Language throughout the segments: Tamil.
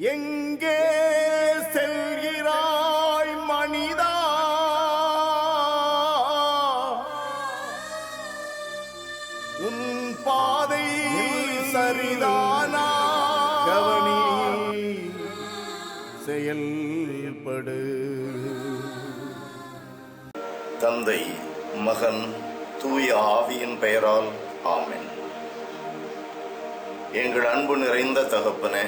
எங்கே செல்கிறாய் மனிதா? உன் பாதை சரிதானா? கவனி செயல்படு. தந்தை மகன் தூய ஆவியின் பெயரால் ஆமென். எங்கள் அன்பு நிறைந்த தகப்பனே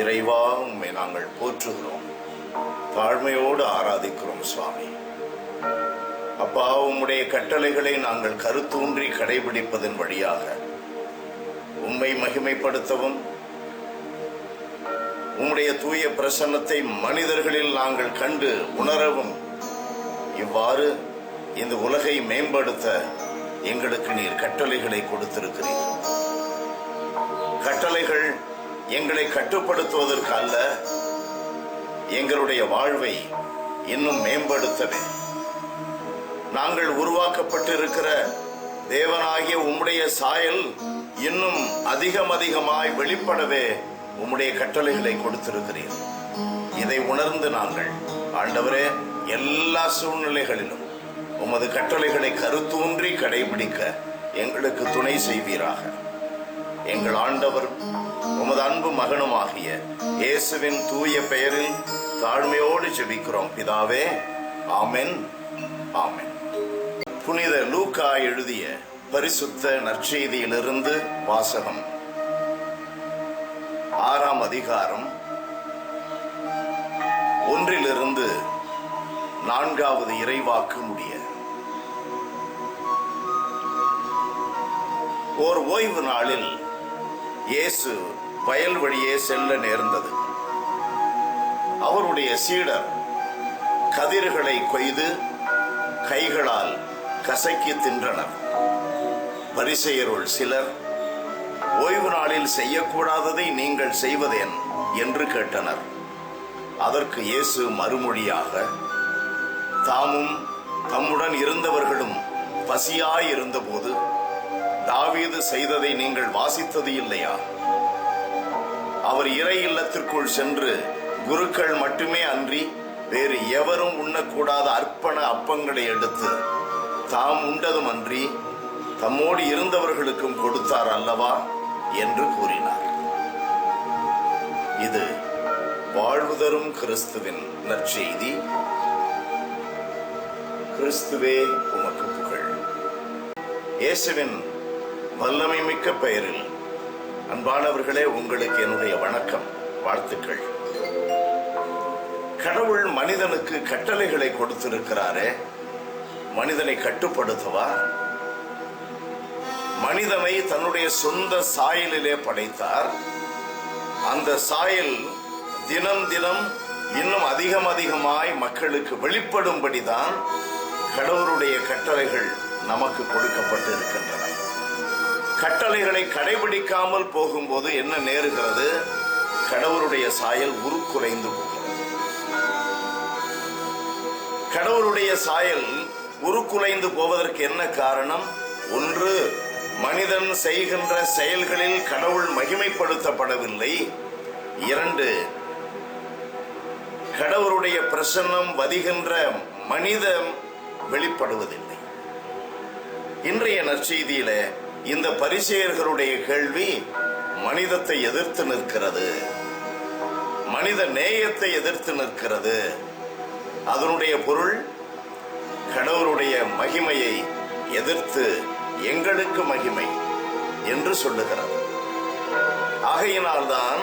இறைவா உண்மை நாங்கள் போற்றுகிறோம். தாழ்மையோடு ஆராதிக்கிறோம் சுவாமி. அப்பா உம்முடைய கட்டளைகளை நாங்கள் கருத்தூன்றி கடைபிடிப்பதன் வழியாக உம்மை மகிமைப்படுத்தவும் உம்முடைய தூய பிரசன்னத்தை மனிதர்களில் நாங்கள் கண்டு உணரவும் இவ்வாறு இந்த உலகை மேம்படுத்த எங்களுக்கு நீர் கட்டளைகளை கொடுத்திருக்கிறீர். கட்டளைகள் எங்களை கட்டுப்படுத்துவதற்கு அல்ல எங்களுடைய வாழ்வை இன்னும் மேம்படுத்தவே. நாங்கள் உருவாக்கப்பட்டிருக்கிற தேவனாகிய உம்முடைய சாயல் இன்னும் அதிகம் அதிகமாய் வெளிப்படவே உம்முடைய கட்டளைகளை கொடுத்திருக்கிறீர். இதை உணர்ந்து நாங்கள் ஆண்டவரே எல்லா சூழ்நிலைகளிலும் உமது கட்டளைகளை கருத்தூன்றி கடைபிடிக்க எங்களுக்கு துணை செய்வீராக. எங்கள் ஆண்டவர் உமது அன்பு மகனுமாகிய இயேசுவின் தூய பெயரில் தாழ்மையோடு ஜெபிக்கிறோம். பிதாவே ஆமென் ஆமென். புனித லூக்கா எழுதிய பரிசுத்த நற்செய்தியிலிருந்து வாசகம். ஆறாம் அதிகாரம். ஒன்றிலிருந்து நான்காவது இறைவாக்கு முடிய. ஓர் ஓய்வு நாளில் இயேசு வயல் வழியே செல்ல நேர்ந்தது. அவருடைய சீடர் கதிர்களை கொய்து கைகளால் கசக்கி தின்றனர். பரிசெயருள் சிலர் ஓய்வு நாளில் செய்யக்கூடாததை நீங்கள் செய்வதேன்? என்று கேட்டனர். அதற்கு இயேசு மறுமொழியாக தாமும் தம்முடன் இருந்தவர்களும் பசியாயிருந்தபோது தாவீது செய்ததை நீங்கள் வாசித்தது இல்லையா? அவர் இறை இல்லத்திற்குள் சென்று குருக்கள் மட்டுமே அன்றி வேறு எவரும் உண்ணக்கூடாத அர்ப்பண அப்பங்களை எடுத்து தாம் உண்டதும் அன்றி தம்மோடு இருந்தவர்களுக்கும் கொடுத்தார் அல்லவா என்று கூறினார். இது வாழ்வு தரும் கிறிஸ்துவின் நற்செய்தி. கிறிஸ்துவே உமக்கு புகழ். இயேசுவின் வல்லமை மிக்க பெயரில். அன்பானவர்களே உங்களுக்கு என்னுடைய வணக்கம் வாழ்த்துக்கள். கடவுள் மனிதனுக்கு கட்டளைகளை கொடுத்திருக்கிறாரே மனிதனை கட்டுப்படுத்துவா? மனிதனை தன்னுடைய சொந்த சாயலிலே படைத்தார். அந்த சாயல் தினம் தினம் இன்னும் அதிகம் அதிகமாய் மக்களுக்கு வெளிப்படும்படிதான் கடவுளுடைய கட்டளைகள் நமக்கு கொடுக்கப்பட்டு இருக்கின்றன கட்டளைகளை கடைபிடிக்காமல் போகும்போது என்ன நேருகிறது? கடவுளுடைய சாயல் உருக்குறைந்து போகிறது. கடவுளுடைய சாயல் உருக்குலைந்து போவதற்கு என்ன காரணம்? ஒன்று மனிதன் செய்கின்ற செயல்களில் கடவுள் மகிமைப்படுத்தப்படவில்லை. இரண்டு கடவுளுடைய பிரசன்னம் வதிகின்ற மனிதம் வெளிப்படுவதில்லை. இன்றைய நற்செய்தியில இந்த பரிசெயர்களுடைய கேள்வி மனிதத்தை எதிர்த்து நிற்கிறது. மனித நேயத்தை எதிர்த்து நிற்கிறது. அதனுடைய பொருள் கடவுளுடைய மகிமையை எதிர்த்து எங்களுக்கு மகிமை என்று சொல்லுகிறது. ஆகையினால்தான்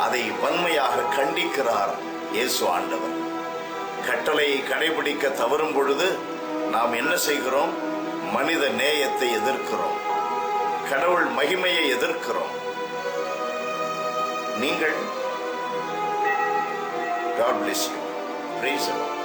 அதை வன்மையாக கண்டிக்கிறார் இயேசு ஆண்டவர். கட்டளையை கடைபிடிக்க தவறும் பொழுது நாம் என்ன செய்கிறோம்? மனித நேயத்தை எதிர்க்கிறோம். கடவுள் மகிமையை எதிர்க்கிறோம் நீங்கள் God bless you. Praise the Lord.